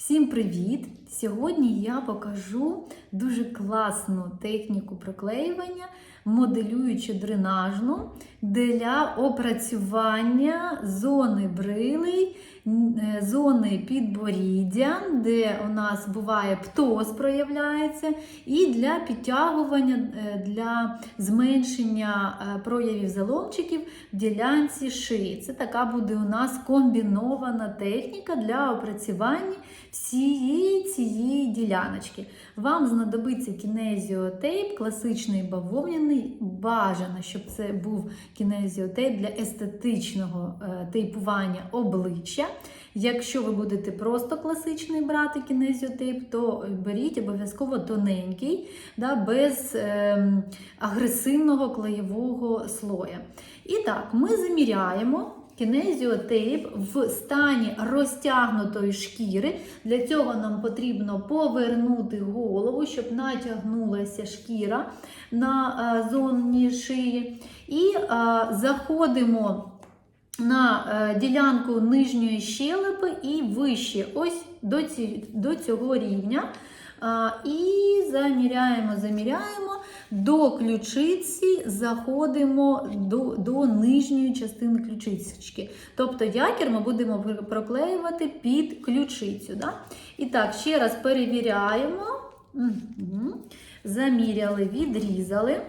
Всім привіт! Сьогодні я покажу дуже класну техніку проклеювання, моделюючи дренажну для опрацювання зони брилей, е, зони підборіддя, де у нас буває птоз проявляється, і для підтягування, е, для зменшення е, проявів заломчиків в ділянці шиї. Це така буде у нас комбінована техніка для опрацювання всієї цієї діляночки. Вам знадобиться кінезіотейп, класичний бавовняний. Бажано, щоб це був кінезіотейп для естетичного е, тейпування обличчя. Якщо ви будете просто класичний брати кінезіотейп, то беріть обов'язково тоненький, да, без е, агресивного клеєвого слоя. І так, ми заміряємо кінезіотейп в стані розтягнутої шкіри. Для цього нам потрібно повернути голову, щоб натягнулася шкіра на е, зоні шиї. І е, заходимо на е, ділянку нижньої щелепи і вище, ось до цього рівня. І заміряємо, заміряємо до ключиці, заходимо до, до нижньої частини ключички. Тобто якір ми будемо проклеювати під ключицю. Да? І так, ще раз перевіряємо. Угу. Заміряли, відрізали.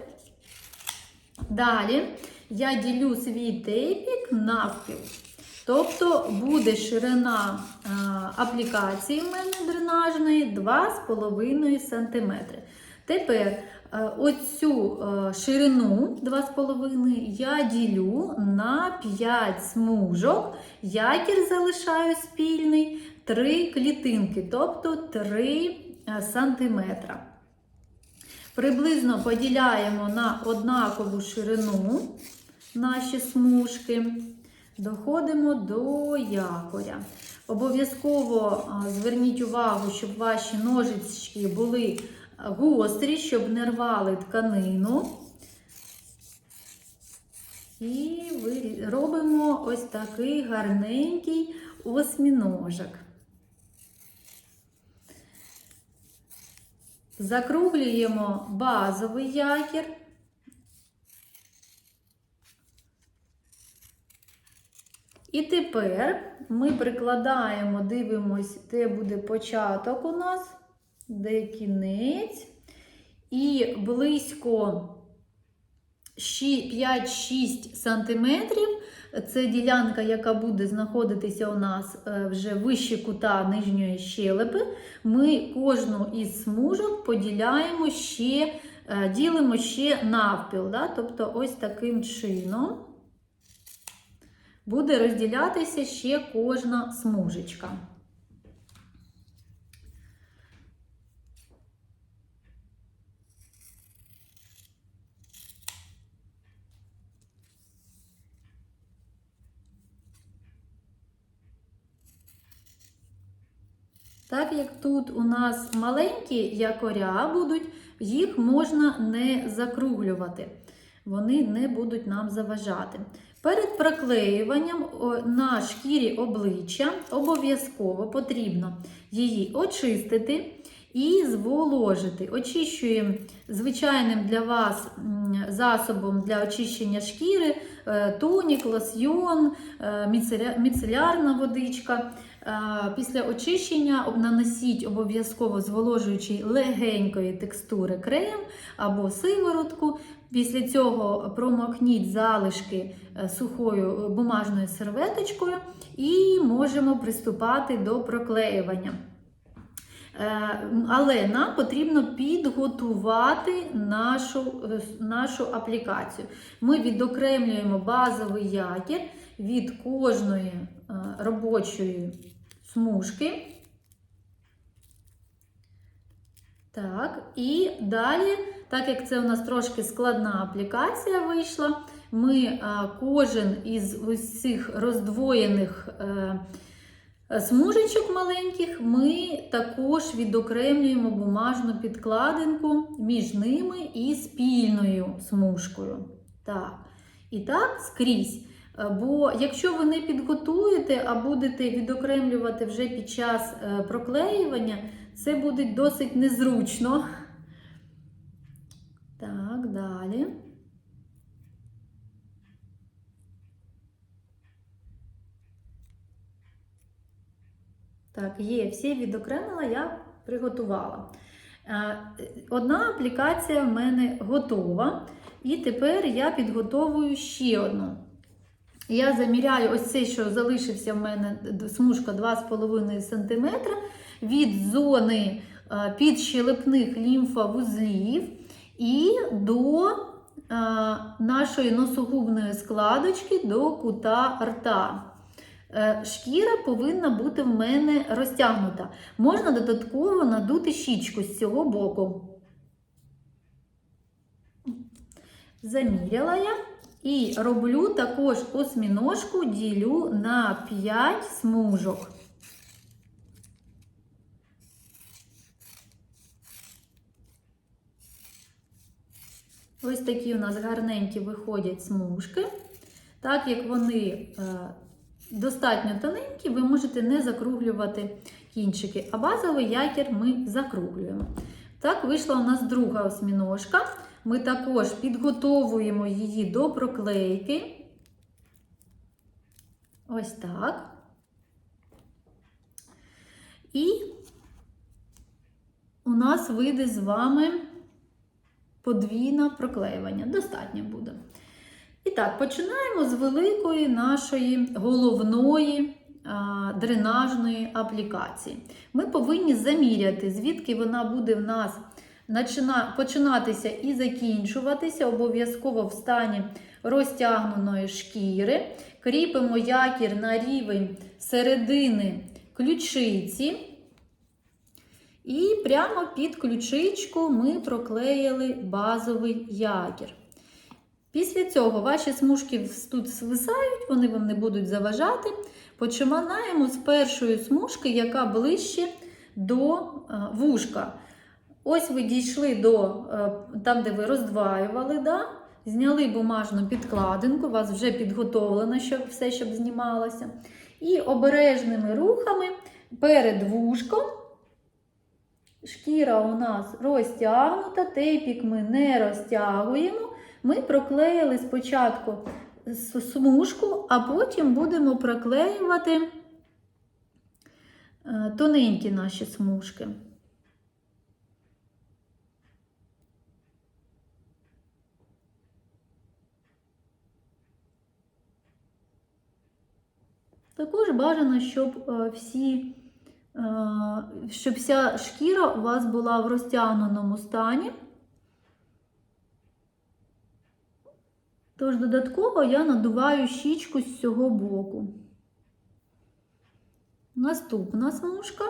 Далі я ділю свій тейпік навпіл. Тобто буде ширина а, аплікації в мене дренажної 2,5 см. Тепер а, оцю а, ширину 2,5 я ділю на 5 смужок. Якір залишаю спільний 3 клітинки, тобто 3 см. Приблизно поділяємо на однакову ширину наші смужки. Доходимо до якоря. Обов'язково зверніть увагу, щоб ваші ножички були гострі, щоб не рвали тканину. І робимо ось такий гарненький осьміножок. Закруглюємо базовий якір. І тепер ми прикладаємо, дивимось, де буде початок у нас, де кінець. І близько 5-6 см. Це ділянка, яка буде знаходитися у нас е, вже вище кута нижньої щелепи. Ми кожну із смужок поділяємо ще, е, ділимо ще навпіл. Да? Тобто ось таким чином буде розділятися ще кожна смужечка. Так як тут у нас маленькі якоря будуть, їх можна не закруглювати. Вони не будуть нам заважати. Перед проклеюванням на шкірі обличчя обов'язково потрібно її очистити і зволожити. Очищуємо звичайним для вас засобом для очищення шкіри, тонік, лосьйон, е, міцелярна водичка. Е, Після очищення наносіть обов'язково зволожуючий легенької текстури крем або сиворотку. Після цього промокніть залишки е, сухою бумажною серветочкою і можемо приступати до проклеювання. Е, Але нам потрібно підготувати нашу, е, нашу аплікацію. Ми відокремлюємо базовий якір від кожної е, робочої смужки. Так, і далі, так як це у нас трошки складна аплікація вийшла, ми кожен із ось цих роздвоєних смужечок маленьких ми також відокремлюємо бумажну підкладинку між ними і спільною смужкою. Так. І так, скрізь Е, Бо якщо ви не підготуєте, а будете відокремлювати вже під час е, проклеювання, це буде досить незручно. Так, далі. Так, є, всі відокремила, я приготувала. Е, Одна аплікація в мене готова. І тепер я підготовую ще одну. Я заміряю ось цей, що залишився в мене смужка 2,5 см від зони е, підщелепних лімфовузлів і до е, нашої носогубної складочки до кута рта. Е, Шкіра повинна бути в мене розтягнута. Можна додатково надути щічку з цього боку. Заміряла я. І роблю також осьміножку, ділю на 5 смужок. Ось такі у нас гарненькі виходять смужки. Так як вони е, достатньо тоненькі, ви можете не закруглювати кінчики, а базовий якір ми закруглюємо. Так, вийшла у нас друга осьміножка. Ми також підготовуємо її до проклейки. Ось так. І у нас вийде з вами подвійне проклеювання. Достатньо буде. І так, починаємо з великої нашої головної а, дренажної аплікації. Ми повинні заміряти, звідки вона буде в нас починатися і закінчуватися, обов'язково в стані розтягненої шкіри. Кріпимо якір на рівень середини ключиці. І прямо під ключичку ми проклеїли базовий якір. Після цього ваші смужки тут свисають, вони вам не будуть заважати. Починаємо з першої смужки, яка ближче до вушка. Ось ви дійшли до е, там, де ви роздваювали, да? зняли бумажну підкладинку, у вас вже підготовлено щоб, все, щоб знімалося. І обережними рухами перед вушком. Шкіра у нас розтягнута, тейпік ми не розтягуємо. Ми проклеїли спочатку смужку, а потім будемо проклеювати е, тоненькі наші смужки. Також бажано, щоб е, всі, е, щоб вся шкіра у вас була в розтягненому стані. Тож додатково я надуваю щічку з цього боку. Наступна смужка.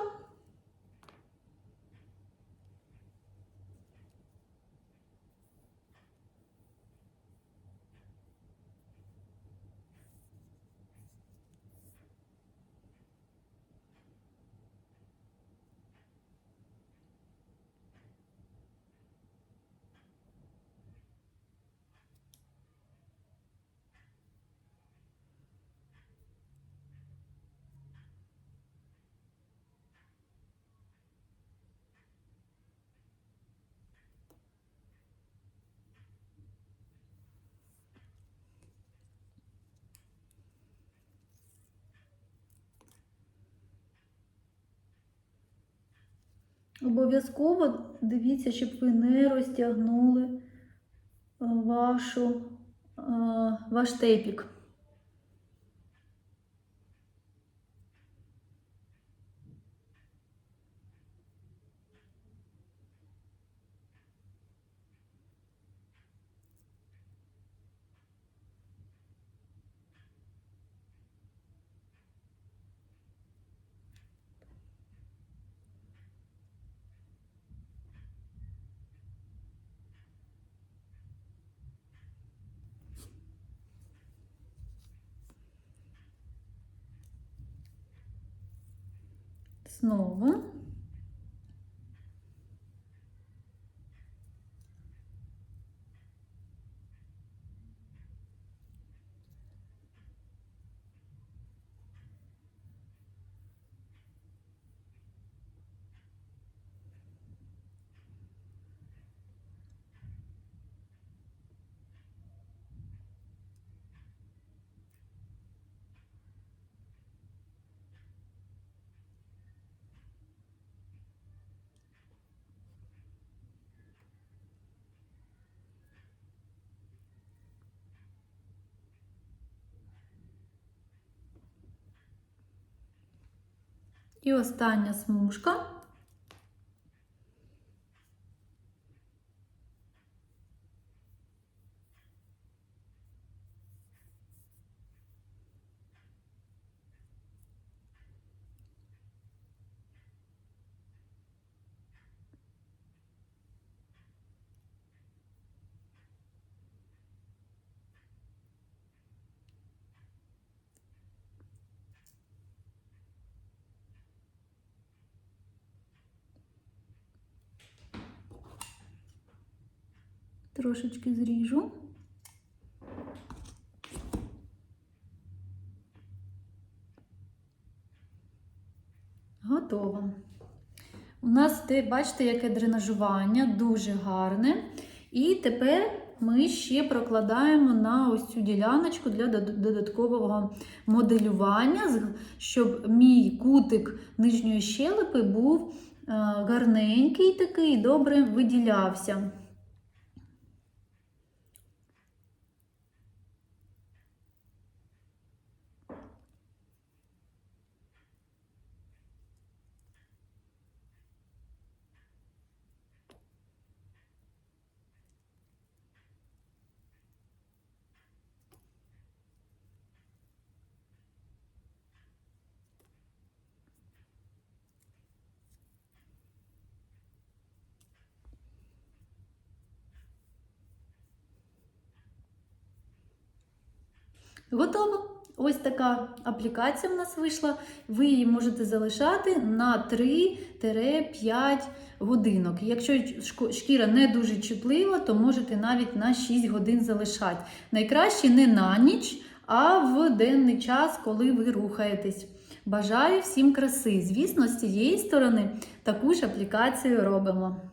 Обов'язково дивіться, щоб ви не розтягнули е, вашу, е, ваш тейпік. novo. І остання смужка. Трошечки зріжу. Готово. У нас, те, бачите, яке дренажування, дуже гарне. І тепер ми ще прокладаємо на ось цю діляночку для додаткового моделювання, щоб мій кутик нижньої щелепи був е, гарненький такий, добре виділявся. Готово. Ось така аплікація в нас вийшла. Ви її можете залишати на 3-5 годинок. Якщо шкіра не дуже чутлива, то можете навіть на 6 годин залишати. Найкраще не на ніч, а в денний час, коли ви рухаєтесь. Бажаю всім краси. Звісно, з цієї сторони таку ж аплікацію робимо.